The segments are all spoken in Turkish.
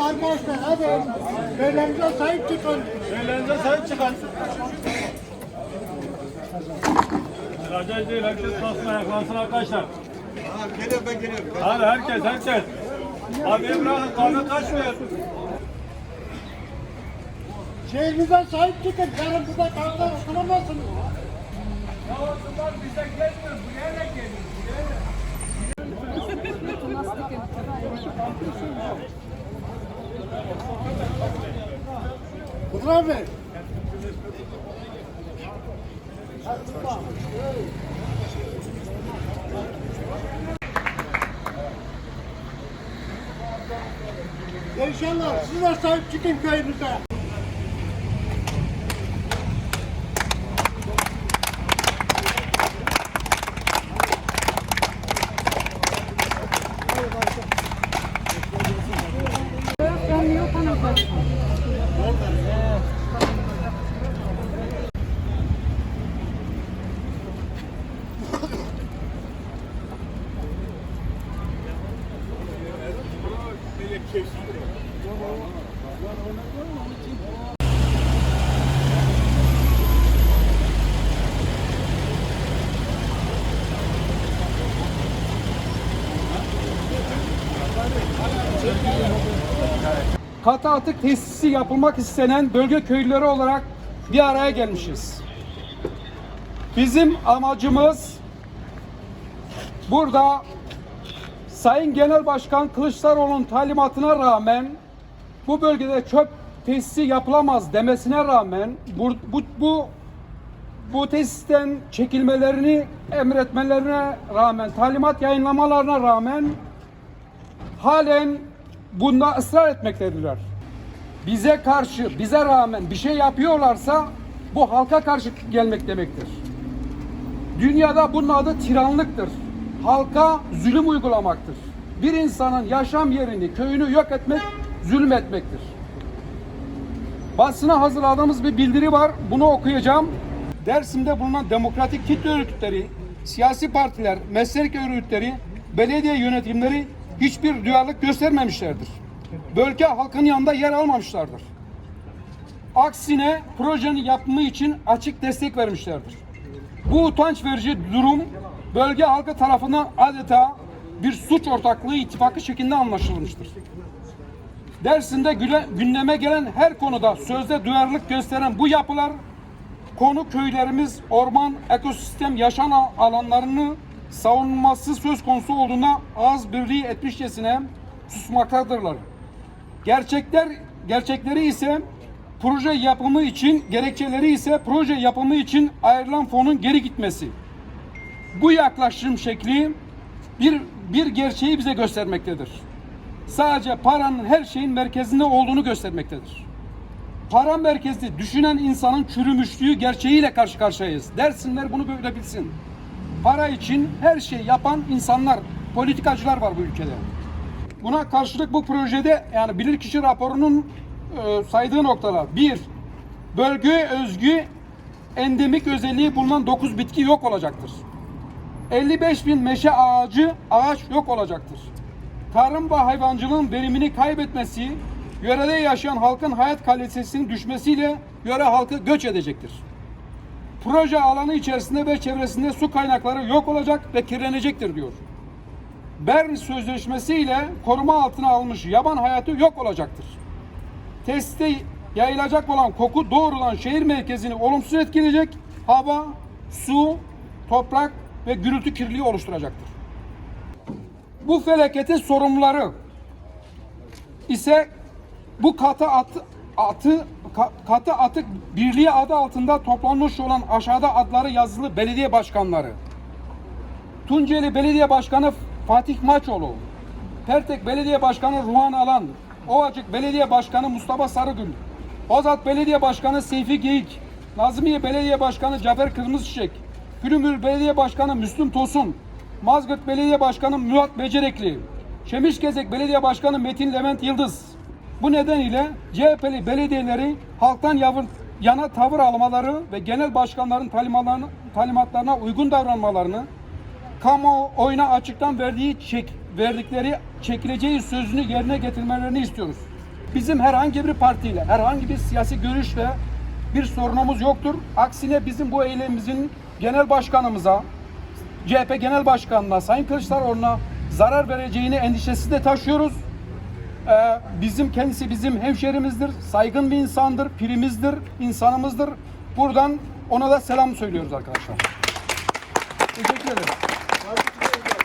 Hadi arkadaşlar hadi. Beylerimize sahip çıkın. Ellerinize sahip çıkın. Acayip değil, herkes kalsın ayaklansın arkadaşlar. Geliyorum ben geliyorum. Hadi herkes, herkes. Abi bırakın, kahve kaçmıyor. Şehrinize sahip çıkın. Yarın burada kavga oturamazsınız. Kudur abi. İnşallah siz de sahip çıkın köyünüze. Katı atık tesisi yapılmak istenen bölge köylüleri olarak bir araya gelmişiz. Bizim amacımız burada Sayın Genel Başkan Kılıçdaroğlu'nun talimatına rağmen bu bölgede çöp tesisi yapılamaz demesine rağmen bu, bu, bu bu tesisten çekilmelerini emretmelerine rağmen, talimat yayınlamalarına rağmen halen bunda ısrar etmektedirler. Bize karşı, bize rağmen bir şey yapıyorlarsa bu halka karşı gelmek demektir. Dünyada bunun adı tiranlıktır. Halka zulüm uygulamaktır. Bir insanın yaşam yerini, köyünü yok etmek, zulmetmektir. Basına hazırladığımız bir bildiri var. Bunu okuyacağım. Dersim'de bulunan demokratik kitle örgütleri, siyasi partiler, meslek örgütleri, belediye yönetimleri hiçbir duyarlılık göstermemişlerdir. Bölge halkın yanında yer almamışlardır. Aksine projenin yapımı için açık destek vermişlerdir. Bu utanç verici durum bölge halkı tarafından adeta bir suç ortaklığı ittifakı şeklinde anlaşılmıştır. Dersinde güle- gündeme gelen her konuda sözde duyarlılık gösteren bu yapılar konu köylerimiz orman, ekosistem, yaşam al- alanlarını savunması söz konusu olduğunda az birliği etmişçesine susmaktadırlar. Gerçekler gerçekleri ise proje yapımı için gerekçeleri ise proje yapımı için ayrılan fonun geri gitmesi. Bu yaklaşım şekli bir bir gerçeği bize göstermektedir. Sadece paranın her şeyin merkezinde olduğunu göstermektedir. Para merkezli düşünen insanın çürümüşlüğü gerçeğiyle karşı karşıyayız. Dersinler bunu böyle bilsin. Para için her şey yapan insanlar, politikacılar var bu ülkede. Buna karşılık bu projede yani bilirkişi raporunun e, saydığı noktalar. Bir, bölgeye özgü endemik özelliği bulunan 9 bitki yok olacaktır. 55 bin meşe ağacı ağaç yok olacaktır. Tarım ve hayvancılığın verimini kaybetmesi, yörede yaşayan halkın hayat kalitesinin düşmesiyle yöre halkı göç edecektir. Proje alanı içerisinde ve çevresinde su kaynakları yok olacak ve kirlenecektir diyor. Bern Sözleşmesi ile koruma altına almış yaban hayatı yok olacaktır. Testte yayılacak olan koku doğrudan şehir merkezini olumsuz etkileyecek, hava, su, toprak ve gürültü kirliliği oluşturacaktır. Bu felaketin sorumluları ise bu katı atı, atı ka- katı atık birliği adı altında toplanmış olan aşağıda adları yazılı belediye başkanları. Tunceli Belediye Başkanı Fatih Maçoğlu, Pertek Belediye Başkanı Ruhan Alan, Ovacık Belediye Başkanı Mustafa Sarıgül, Bozat Belediye Başkanı Seyfi Geyik, Nazmiye Belediye Başkanı Cafer Kırmızıçiçek, Gülümür Belediye Başkanı Müslüm Tosun, Mazgirt Belediye Başkanı Murat Becerekli, Şemişgezek Belediye Başkanı Metin Levent Yıldız. Bu nedeniyle CHP'li belediyeleri halktan yavır, yana tavır almaları ve genel başkanların talimatlarına uygun davranmalarını kamuoyuna açıktan verdiği çek, verdikleri çekileceği sözünü yerine getirmelerini istiyoruz. Bizim herhangi bir partiyle, herhangi bir siyasi görüşle bir sorunumuz yoktur. Aksine bizim bu eylemimizin genel başkanımıza, CHP Genel Başkanı'na, Sayın Kılıçdaroğlu'na zarar vereceğini endişesi de taşıyoruz. Ee, bizim kendisi bizim hemşerimizdir, saygın bir insandır, pirimizdir, insanımızdır. Buradan ona da selam söylüyoruz arkadaşlar. Teşekkür ederim.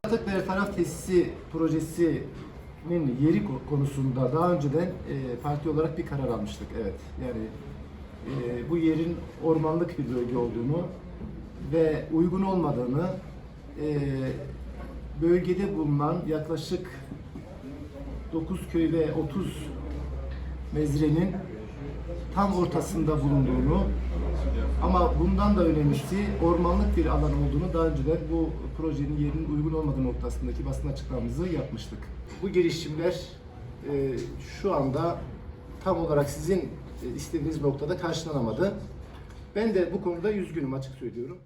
Atık Bertaraf Tesisi projesinin yeri ko- konusunda daha önceden e, parti olarak bir karar almıştık. Evet. Yani e, bu yerin ormanlık bir bölge olduğunu ve uygun olmadığını e, bölgede bulunan yaklaşık 9 köy ve 30 mezrenin tam ortasında bulunduğunu ama bundan da önemlisi ormanlık bir alan olduğunu daha önceden bu projenin yerinin uygun olmadığı noktasındaki basın açıklamamızı yapmıştık. Bu girişimler e, şu anda tam olarak sizin e, istediğiniz noktada karşılanamadı. Ben de bu konuda üzgünüm açık söylüyorum.